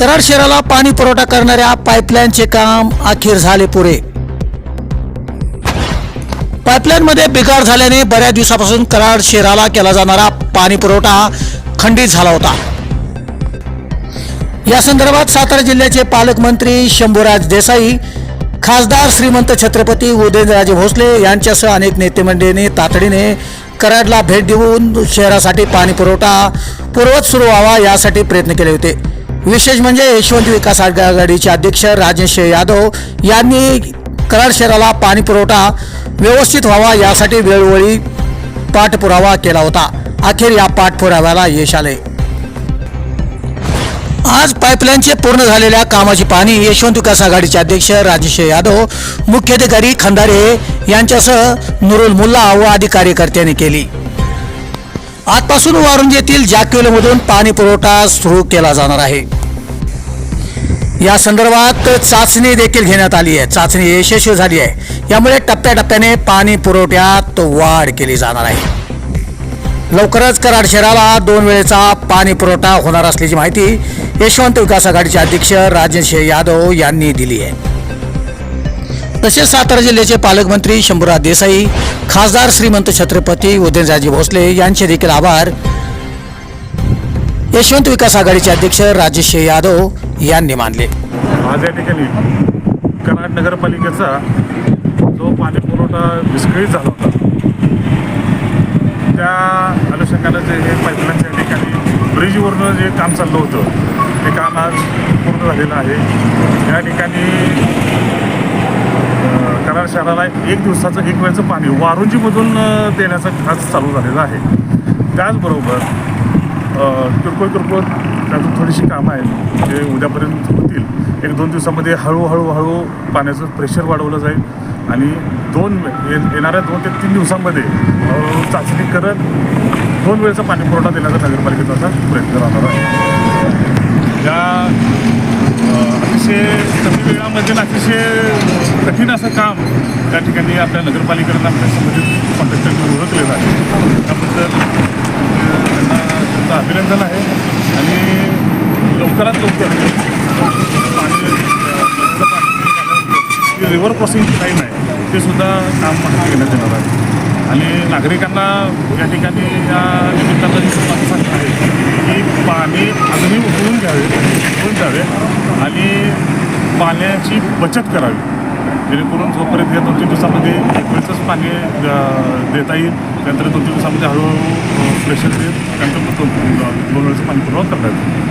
कराड शहराला पाणी पुरवठा करणाऱ्या पाईपलाईनचे काम अखेर झाले पुरे. पाईपलाईनमध्ये बिघाड झाल्याने बऱ्याच दिवसापासून कराड शहराला केला जाणारा पाणी पुरवठा खंडित झाला होता. या संदर्भात सातारा जिल्ह्याचे पालकमंत्री शंभूराज देसाई खासदार श्रीमंत छत्रपती उदयनराजे भोसले यांच्यासह अनेक नेते मंडळींनी तातडीने कराडला भेट देऊन शहरासाठी पाणी पुरवठा पूर्वत सुरू व्हावा यासाठी प्रयत्न केले होते. विशेष म्हणजे यशवंत विकास आघाडीचे अध्यक्ष राजेश यादव यांनी कराड शहराला पाणी पुरवठा व्यवस्थित व्हावा यासाठी वेळोवेळी पाठपुरावा केला होता. अखेर या पाठपुराव्याला यश आले. आज पाईपलाईनचे पूर्ण झालेल्या कामाची पाहणी यशवंत विकास आघाडीचे अध्यक्ष राजेश यादव मुख्याधिकारी खंदारे यांच्यासह नुरुल मुल्ला व आदी कार्यकर्त्यांनी केली. आजपासून वारुंज येथील जाकिवलीमधून पाणी पुरवठा सुरू केला जाणार आहे. या संदर्भात चाचणी देखील घेण्यात आली आहे. चाचणी यशस्वी झाली आहे. यामुळे टप्प्याटप्प्याने पाणी पुरवठ्यात वाढ केली जाणार आहे. लवकरच कराड शहराला दोन वेळेचा पाणी पुरवठा होणार असल्याची माहिती यशवंत विकास आघाडीचे अध्यक्ष राजेश यादव यांनी दिली आहे. तसेच सातारा जिल्ह्याचे पालकमंत्री शंभूराज देसाई खासदार श्रीमंत छत्रपती उदयनराजे भोसले यांचे देखील आभार. यशवंत विकास आघाडीचे अध्यक्ष राजेश यादव यांनी मानले. आज या ठिकाणी कराड नगरपालिकेचा जो पाणी पुरवठा विस्कळीत झाला होता त्या अनुषंगानं जे हे पाईपलाईनच्या ठिकाणी ब्रिजवरनं जे काम चाललं होतं ते काम आज पूर्ण झालेलं आहे. या ठिकाणी कराड शहराला एक दिवसाचं एक वेळचं पाणी वारुंजीमधून देण्याचं खास चालू झालेलं आहे. त्याचबरोबर किरकोळ किरकोळ त्यातून थोडीशी कामं आहेत. जे उद्यापर्यंत होतील. एक दोन दिवसामध्ये हळूहळू हळू पाण्याचं प्रेशर वाढवलं जाईल आणि दोन ये- येणाऱ्या दोन ते तीन दिवसांमध्ये चाचणी करत दोन वेळचा पाणी पुरवठा देण्याचा नगरपालिकेचा प्रयत्न राहणार आहे. या अतिशय कमी वेळामध्ये अतिशय कठीण असं काम त्या ठिकाणी आपल्या नगरपालिकेनं आपल्या संबंधित कॉन्ट्रॅक्टरने ओळखलेलं आहे. त्याबद्दल त्यांना त्यांचं अभिनंदन आहे. आणि लवकरात लवकर पाणी जे रिव्हर क्रॉसिंगची लाईन आहे ते सुद्धा काम हाती घेण्यात येणार आहे. आणि नागरिकांना या ठिकाणी या निमित्तानं जी आहे की पाणी अजूनही उकळून घ्यावे उकळून द्यावे आणि पाण्याची बचत करावी. जेणेकरून जोपर्यंत या दोन तीन दिवसामध्ये एक वेळचंच पाणी देता येईल त्यानंतर दोन तीन दिवसामध्ये हळूहळू प्रेशर देत त्यानंतर दोन वेळचं पाणी पुरवठा करता येईल